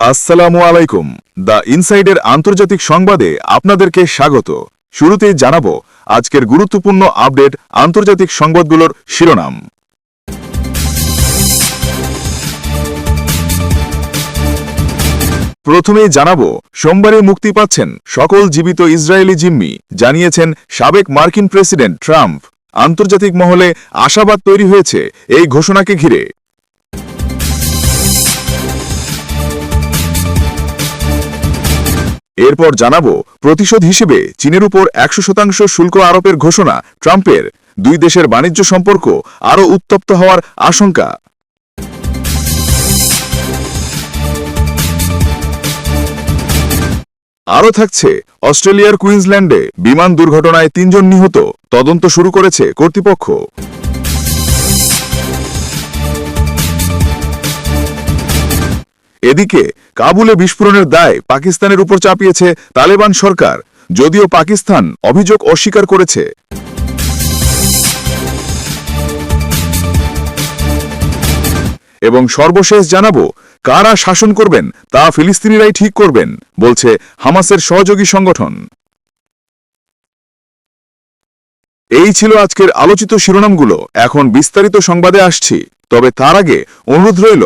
আসসালামু আলাইকুম। দ্য ইনসাইডের আন্তর্জাতিক সংবাদে আপনাদেরকে স্বাগত। শুরুতেই জানাব আজকের গুরুত্বপূর্ণ আপডেট আন্তর্জাতিক সংবাদগুলোর শিরোনাম। প্রথমেই জানাব, সোমবারে মুক্তি পাচ্ছেন সকল জীবিত ইসরায়েলি জিম্মি, জানিয়েছেন সাবেক মার্কিন প্রেসিডেন্ট ট্রাম্প। আন্তর্জাতিক মহলে আশাবাদ তৈরি হয়েছে এই ঘোষণাকে ঘিরে। এরপর জানাব, প্রতিশোধ হিসেবে চীনের উপর একশো শতাংশ শুল্ক আরোপের ঘোষণা, ট্রাম্পের। দুই দেশের বাণিজ্য সম্পর্ক আরও উত্তপ্ত হওয়ার আশঙ্কা। আরও থাকছে, অস্ট্রেলিয়ার কুইন্সল্যান্ডে বিমান দুর্ঘটনায় তিনজন নিহত, তদন্ত শুরু করেছে কর্তৃপক্ষ। এদিকে, কাবুলে বিস্ফোরণের দায় পাকিস্তানের উপর চাপিয়েছে তালেবান সরকার, যদিও পাকিস্তান অভিযোগ অস্বীকার করেছে। এবং সর্বশেষ জানাব, কারা শাসন করবেন তা ফিলিস্তিনিরাই ঠিক করবেন, বলছে হামাসের সহযোগী সংগঠন। এই ছিল আজকের আলোচিত শিরোনামগুলো, এখন বিস্তারিত সংবাদে আসছি। তবে তার আগে অনুরোধ রইল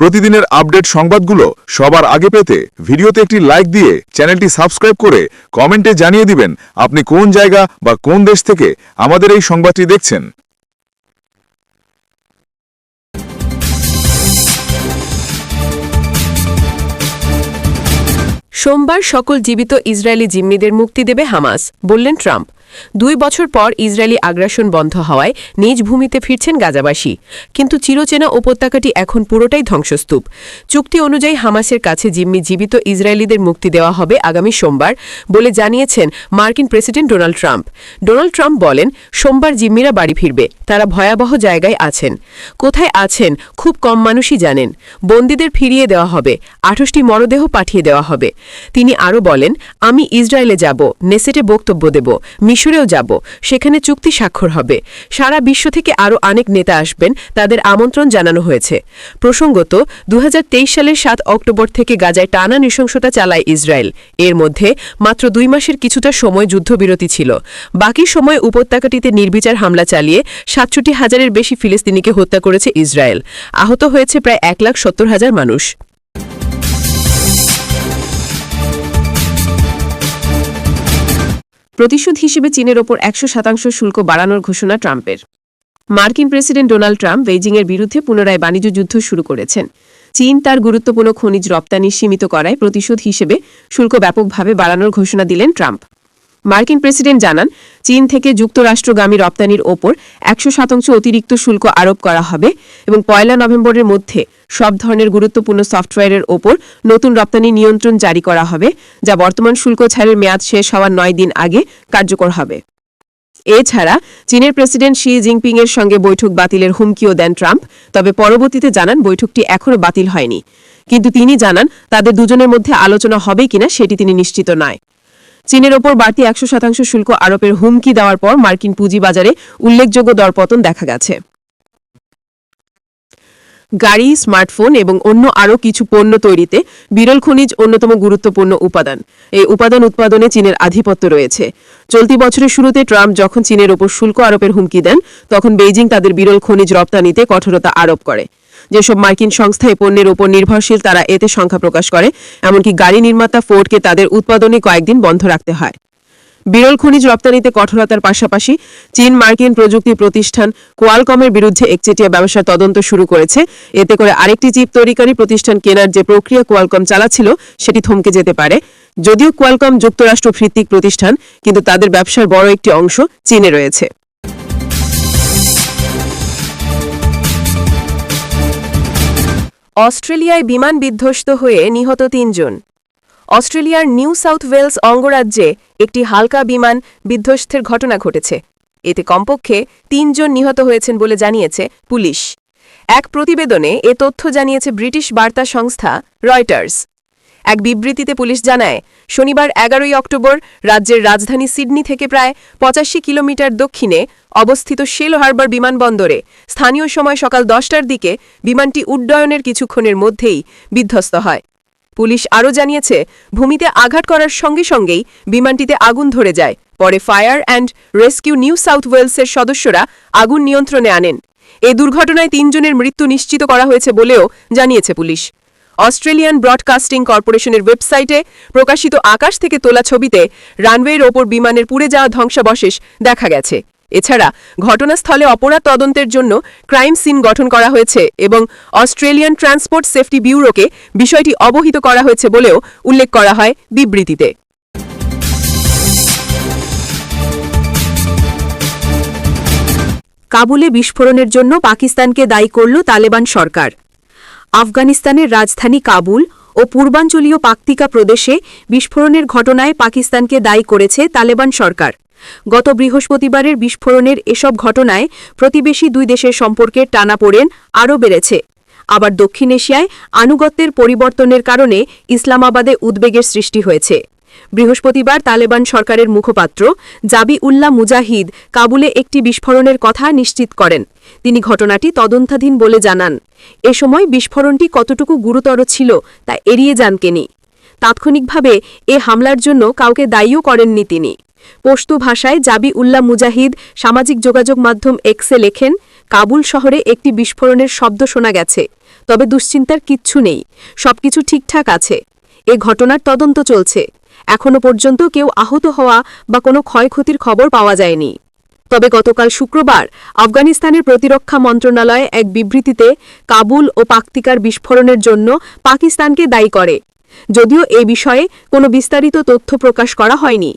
প্রতিদিনের আপডেট সংবাদগুলো সবার আগে পেতে ভিডিওতে একটি লাইক দিয়ে চ্যানেলটি সাবস্ক্রাইব করে কমেন্টে জানিয়ে দিবেন আপনি কোন জায়গা বা কোন দেশ থেকে আমাদের এই সংবাদটি দেখছেন। সোমবার সকল জীবিত ইসরায়েলি জিম্মিদের মুক্তি দেবে হামাস, বললেন ট্রাম্প। দুই বছর পর ইসরায়েলি আগ্রাসন বন্ধ হওয়ায় নিজ ভূমিতে ফিরছেন গাজাবাসী। কিন্তু চিরচেনা উপত্যকাটি এখন পুরোটাই ধ্বংসস্তূপ। চুক্তি অনুযায়ী হামাসের কাছে জিম্মি জীবিত ইসরায়েলিদের মুক্তি দেওয়া হবে আগামী সোমবার বলে জানিয়েছেন মার্কিন president Donald Trump. Donald Trump বলেন, সোমবার জিম্মিরা বাড়ি ফিরবে, তারা ভয়াবহ জায়গায় আছেন। কোথায় আছেন খুব কম মানুষই জানেন। বন্দীদের ফিরিয়ে দেওয়া হবে, আঠাশটি মরদেহ পাঠিয়ে দেওয়া হবে। তিনি আরও বলেন, আমি ইসরায়েলে যাব, নেসেটে বক্তব্য দেব মিশরেও যাব, সেখানে চুক্তি স্বাক্ষর হবে। সারা বিশ্ব থেকে আরও অনেক নেতা আসবেন, তাদের আমন্ত্রণ জানানো হয়েছে। প্রসঙ্গত, দুহাজার তেইশ সালের সাত অক্টোবর থেকে গাজায় টানা নৃশংসতা চালায় ইসরায়েল। এর মধ্যে মাত্র দুই মাসের কিছুটা সময় যুদ্ধবিরতি ছিল। বাকি সময় উপত্যকাটিতে নির্বিচার হামলা চালিয়ে সাতষট্টি হাজারের বেশি ফিলিস্তিনিকে হত্যা করেছে ইসরায়েল। আহত হয়েছে প্রায় এক লাখ সত্তর হাজার মানুষ। প্রতিশোধ হিসেবে চীনের ওপর একশো শতাংশ শুল্ক বাড়ানোর ঘোষণা ট্রাম্পের। মার্কিন প্রেসিডেন্ট ডোনাল্ড ট্রাম্প বেইজিংয়ের বিরুদ্ধে পুনরায় বাণিজ্য যুদ্ধ শুরু করেছেন। চীন তার গুরুত্বপূর্ণ খনিজ রপ্তানি সীমিত করায় প্রতিশোধ হিসেবে শুল্ক ব্যাপকভাবে বাড়ানোর ঘোষণা দিলেন ট্রাম্প। মার্কিন প্রেসিডেন্ট জানান, চীন থেকে যুক্তরাষ্ট্রগামী রপ্তানির ওপর একশো শতাংশ অতিরিক্ত শুল্ক আরোপ করা হবে এবং পয়লা নভেম্বরের মধ্যে সব ধরনের গুরুত্বপূর্ণ সফটওয়্যারের ওপর নতুন রপ্তানি নিয়ন্ত্রণ জারি করা হবে, যা বর্তমান শুল্ক ছাড়ের মেয়াদ শেষ হওয়ার নয় দিন আগে কার্যকর হবে। এছাড়া, চীনের প্রেসিডেন্ট শি জিনপিং এর সঙ্গে বৈঠক বাতিলের হুমকিও দেন ট্রাম্প, তবে পরবর্তীতে জানান বৈঠকটি এখনও বাতিল হয়নি। কিন্তু তিনি জানান তাদের দুজনের মধ্যে আলোচনা হবে কিনা সেটি তিনি নিশ্চিত নয়। চীনের ওপর বাড়তি একশো শতাংশ শুল্ক আরোপের হুমকি দেওয়ার পর মার্কিন পুঁজিবাজারে উল্লেখযোগ্য দরপতন দেখা গেছে। গাড়ি, স্মার্টফোন এবং অন্য আরও কিছু পণ্য তৈরিতে বিরল খনিজ অন্যতম গুরুত্বপূর্ণ উপাদান। এই উপাদান উৎপাদনে চীনের আধিপত্য রয়েছে। চলতি বছরের শুরুতে ট্রাম্প যখন চীনের ওপর শুল্ক আরোপের হুমকি দেন, তখন বেইজিং তাদের বিরল খনিজ রপ্তানিতে কঠোরতা আরোপ করে। যেসব মার্কিন সংস্থা এই পণ্যের উপর নির্ভরশীল, তারা এতে সংখ্যা প্রকাশ করে, এমনকি গাড়ি নির্মাতা ফোর্ডকে তাদের উৎপাদনে কয়েকদিন বন্ধ রাখতে হয়। বিরল খনিজ রপ্তানিতে কঠোরতার পাশাপাশি চীন মার্কিন প্রযুক্তি প্রতিষ্ঠান কোয়ালকমের বিরুদ্ধে একচেটিয়া ব্যবসার তদন্ত শুরু করেছে। এতে করে আরেকটি চিপ তৈরিকারী প্রতিষ্ঠান কেনার যে প্রক্রিয়া কোয়ালকম চালাচ্ছিল, সেটি থমকে যেতে পারে। যদিও কোয়ালকম যুক্তরাষ্ট্র ভিত্তিক প্রতিষ্ঠান, কিন্তু তাদের ব্যবসার বড় একটি অংশ চীনে রয়েছে। অস্ট্রেলিয়ায় বিমান বিধ্বস্ত হয়ে নিহত তিনজন। অস্ট্রেলিয়ার নিউ সাউথ ওয়েলস অঙ্গরাজ্যে একটি হালকা বিমান বিধ্বস্তের ঘটনা ঘটেছে। এতে কমপক্ষে তিনজন নিহত হয়েছেন বলে জানিয়েছে পুলিশ। এক প্রতিবেদনে এ তথ্য জানিয়েছে ব্রিটিশ বার্তা সংস্থা রয়টার্স। এক বিবৃতিতে পুলিশ জানায়, শনিবার এগারোই অক্টোবর রাজ্যের রাজধানী সিডনি থেকে প্রায় পঁচাশি কিলোমিটার দক্ষিণে অবস্থিত শেল হারবার বিমানবন্দরে স্থানীয় সময় সকাল দশটার দিকে বিমানটি উড্ডয়নের কিছুক্ষণের মধ্যেই বিধ্বস্ত হয়। পুলিশ আরও জানিয়েছে, ভূমিতে আঘাত করার সঙ্গে সঙ্গেই বিমানটিতে আগুন ধরে যায়। পরে fire and rescue New South ওয়েলসের সদস্যরা আগুন নিয়ন্ত্রণে আনেন। এ দুর্ঘটনায় তিনজনের মৃত্যু নিশ্চিত করা হয়েছে বলেও জানিয়েছে পুলিশ। অস্ট্রেলিয়ান ব্রডকাস্টিং কর্পোরেশনের ওয়েবসাইটে প্রকাশিত আকাশ থেকে তোলা ছবিতে রানওয়ের ওপর বিমানের পুড়ে যাওয়া ধ্বংসাবশেষ দেখা গেছে। এছাড়া ঘটনাস্থলে অপরাধ তদন্তের জন্য ক্রাইম সিন গঠন করা হয়েছে এবং অস্ট্রেলিয়ান ট্রান্সপোর্ট সেফটি ব্যুরোকে বিষয়টি অবহিত করা হয়েছে বলেও উল্লেখ করা হয় বিবৃতিতে। কাবুলে বিস্ফোরণের জন্য পাকিস্তানকে দায়ী করল তালেবান সরকার। আফগানিস্তানের রাজধানী কাবুল ও পূর্বাঞ্চলীয় পাক্তিকা প্রদেশে বিস্ফোরণের ঘটনায় পাকিস্তানকে দায়ী করেছে তালেবান সরকার। গত বৃহস্পতিবারের বিস্ফোরণের এসব ঘটনায় প্রতিবেশী দুই দেশের সম্পর্কের টানাপোড়েন আরও বেড়েছে। আবার দক্ষিণ এশিয়ায় আনুগত্যের পরিবর্তনের কারণে ইসলামাবাদে উদ্বেগের সৃষ্টি হয়েছে। বৃহস্পতিবার তালেবান সরকারের মুখপাত্র জাবি উল্লাহ মুজাহিদ কাবুলে একটি বিস্ফোরণের কথা নিশ্চিত করেন। তিনি ঘটনাটি তদন্তাধীন বলে জানান। এ সময় বিস্ফোরণটি কতটুকু গুরুতর ছিল তা এড়িয়ে যান কেনি তাৎক্ষণিকভাবে এ হামলার জন্য কাউকে দায়ীও করেননি তিনি। পশতু ভাষায় জাবি উল্লাহ মুজাহিদ সামাজিক যোগাযোগ মাধ্যম এক্সে লেখেন, কাবুল শহরে একটি বিস্ফোরণের শব্দ শোনা গেছে, তবে দুশ্চিন্তার কিচ্ছু নেই, সবকিছু ঠিকঠাক আছে। এ ঘটনার তদন্ত চলছে। এখনও পর্যন্ত কেউ আহত হওয়া বা কোনো ক্ষয়ক্ষতির খবর পাওয়া যায়নি। তবে গতকাল শুক্রবার আফগানিস্তানের প্রতিরক্ষা মন্ত্রণালয় এক বিবৃতিতে কাবুল ও পাক্তিকার বিস্ফোরণের জন্য পাকিস্তানকে দায়ী করে। যদিও এ বিষয়ে কোনো বিস্তারিত তথ্য প্রকাশ করা হয়নি।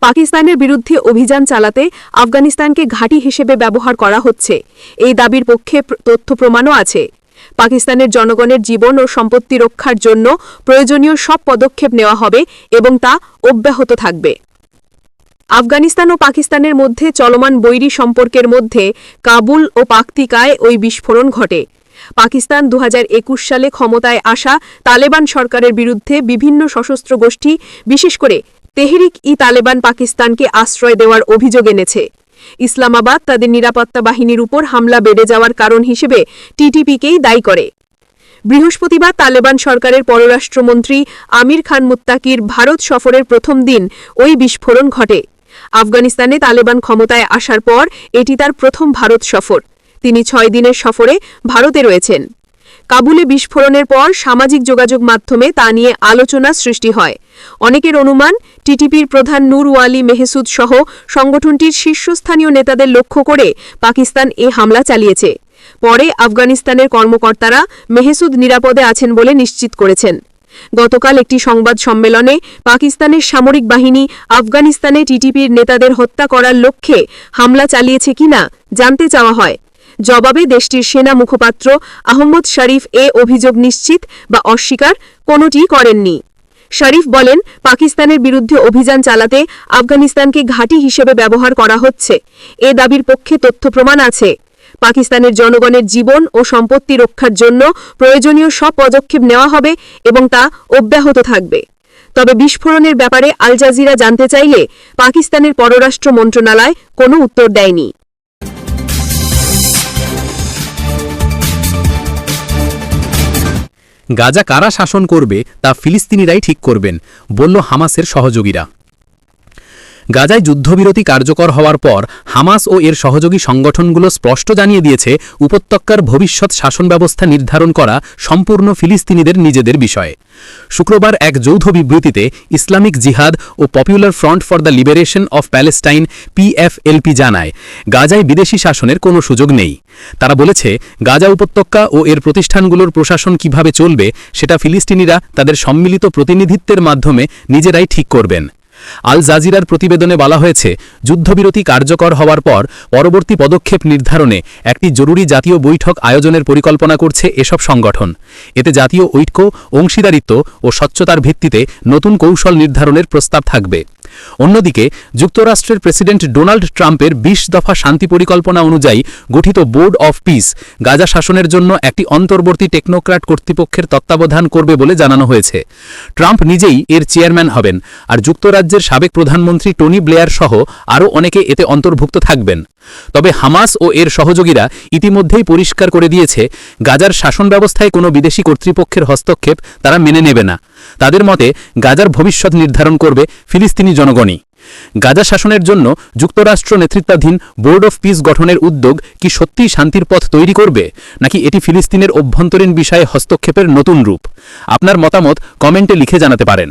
পাকিস্তানের বিরুদ্ধে অভিযান চালাতে আফগানিস্তানকে ঘাঁটি হিসেবে ব্যবহার করা হচ্ছে। এই দাবির পক্ষে তথ্য প্রমাণও আছে। পাকিস্তানের জনগণের জীবন ও সম্পত্তি রক্ষার জন্য প্রয়োজনীয় সব পদক্ষেপ নেওয়া হবে এবং তা অব্যাহত থাকবে। আফগানিস্তান ও পাকিস্তানের মধ্যে চলমান বৈরী সম্পর্কের মধ্যে কাবুল ও পাকতিকায় ওই বিস্ফোরণ ঘটে। পাকিস্তান দু হাজার একুশ সালে ক্ষমতায় আসা তালেবান সরকারের বিরুদ্ধে বিভিন্ন সশস্ত্র গোষ্ঠী, বিশেষ করে তেহরিক ই তালেবান পাকিস্তানকে আশ্রয় দেওয়ার অভিযোগ এনেছে। ইসলামাবাদ তাদের নিরাপত্তা বাহিনীর উপর হামলা বেড়ে যাওয়ার কারণ হিসেবে টিটিপিকেই দায়ী করে। বৃহস্পতিবার তালেবান সরকারের পররাষ্ট্রমন্ত্রী আমির খান মুত্তাকির ভারত সফরের প্রথম দিন ওই বিস্ফোরণ ঘটে। আফগানিস্তানে তালেবান ক্ষমতায় আসার পর এটি তার প্রথম ভারত সফর। তিনি ছয় দিনের সফরে ভারতে রয়েছেন। কাবুলে বিস্ফোরণের পর সামাজিক যোগাযোগ মাধ্যমে তা নিয়ে আলোচনা সৃষ্টি হয়। অনেকের অনুমান, টিটিপির প্রধান নূর ওয়ালি মেহসুদ সহ সংগঠনটির শীর্ষস্থানীয় নেতাদের লক্ষ্য করে পাকিস্তান এ হামলা চালিয়েছে। পরে আফগানিস্তানের কর্মকর্তারা মেহসুদ নিরাপদে আছেন বলে নিশ্চিত করেছেন। গতকাল একটি সংবাদ সম্মেলনে পাকিস্তানের সামরিক বাহিনী আফগানিস্তানে টিটিপির নেতাদের হত্যা করার লক্ষ্যে হামলা চালিয়েছে কিনা জানতে চাওয়া হয়। জবাবে দেশটির সেনা মুখপাত্র আহমদ শরীফ এ অভিযোগ নিশ্চিত বা অস্বীকার কোনোটি করেননি। শরীফ বলেন, পাকিস্তানের বিরুদ্ধে অভিযান চালাতে আফগানিস্তানকে ঘাঁটি হিসেবে ব্যবহার করা হচ্ছে। এ দাবির পক্ষে তথ্য প্রমাণ আছে। পাকিস্তানের জনগণের জীবন ও সম্পত্তি রক্ষার জন্য প্রয়োজনীয় সব পদক্ষেপ নেওয়া হবে এবং তা অব্যাহত থাকবে। তবে বিস্ফোরণের ব্যাপারে আল জাজিরা জানতে চাইলে পাকিস্তানের পররাষ্ট্র মন্ত্রণালয় কোনো উত্তর দেয়নি। গাজা কারা শাসন করবে তা ফিলিস্তিনিরাই ঠিক করবেন বলল হামাসের সহযোগীরা। গাজায় যুদ্ধবিরতি কার্যকর হওয়ার পর হামাস ও এর সহযোগী সংগঠনগুলো স্পষ্ট জানিয়ে দিয়েছে, উপত্যকার ভবিষ্যৎ শাসন ব্যবস্থা নির্ধারণ করা সম্পূর্ণ ফিলিস্তিনিদের নিজেদের বিষয়। শুক্রবার এক যৌথ বিবৃতিতে ইসলামিক জিহাদ ও Popular Front for the Liberation of Palestine PFLP জানায়, গাজায় বিদেশি শাসনের কোনো সুযোগ নেই। তারা বলেছে, গাজা উপত্যকা ও এর প্রতিষ্ঠানগুলোর প্রশাসন কীভাবে চলবে, সেটা ফিলিস্তিনিরা তাদের সম্মিলিত প্রতিনিধিত্বের মাধ্যমে নিজেরাই ঠিক করবেন। আল জাজিরার প্রতিবেদনে বলা হয়েছে, যুদ্ধবিরতি কার্যকর হওয়ার পর পরবর্তী পদক্ষেপ নির্ধারণে একটি জরুরি জাতীয় বৈঠক আয়োজনের পরিকল্পনা করছে এসব সংগঠন। এতে জাতীয় ঐক্য, অংশীদারিত্ব ও স্বচ্ছতার ভিত্তিতে নতুন কৌশল নির্ধারণের প্রস্তাব থাকবে। অন্যদিকে, যুক্তরাষ্ট্রের প্রেসিডেন্ট ডোনাল্ড ট্রাম্পের ২০ দফা শান্তি পরিকল্পনা অনুযায়ী গঠিত বোর্ড অফ পিস গাজা শাসনের জন্য একটি অন্তর্বর্তী টেকনোক্র্যাট কর্তৃপক্ষের তত্ত্বাবধান করবে বলে জানানো হয়েছে। ট্রাম্প নিজেই এর চেয়ারম্যান হবেন আর যুক্তরাজ্যের সাবেক প্রধানমন্ত্রী টনি ব্লেয়ার সহ আরও অনেকে এতে অন্তর্ভুক্ত থাকবেন। তবে হামাস ও এর সহযোগীরা ইতিমধ্যেই পরিষ্কার করে দিয়েছে, গাজার শাসন ব্যবস্থায় কোনো বিদেশি কর্তৃপক্ষের হস্তক্ষেপ তারা মেনে নেবে না। তাদের মতে গাজার ভবিষ্যৎ নির্ধারণ করবে ফিলিস্তিনি জনগণই। গাজা শাসনের জন্য যুক্তরাষ্ট্র নেতৃত্বাধীন বোর্ড অফ পিস গঠনের উদ্যোগ কি সত্যিই শান্তির পথ তৈরি করবে, নাকি এটি ফিলিস্তিনের অভ্যন্তরীণ বিষয়ে হস্তক্ষেপের নতুন রূপ? আপনার মতামত কমেন্টে লিখে জানাতে পারেন।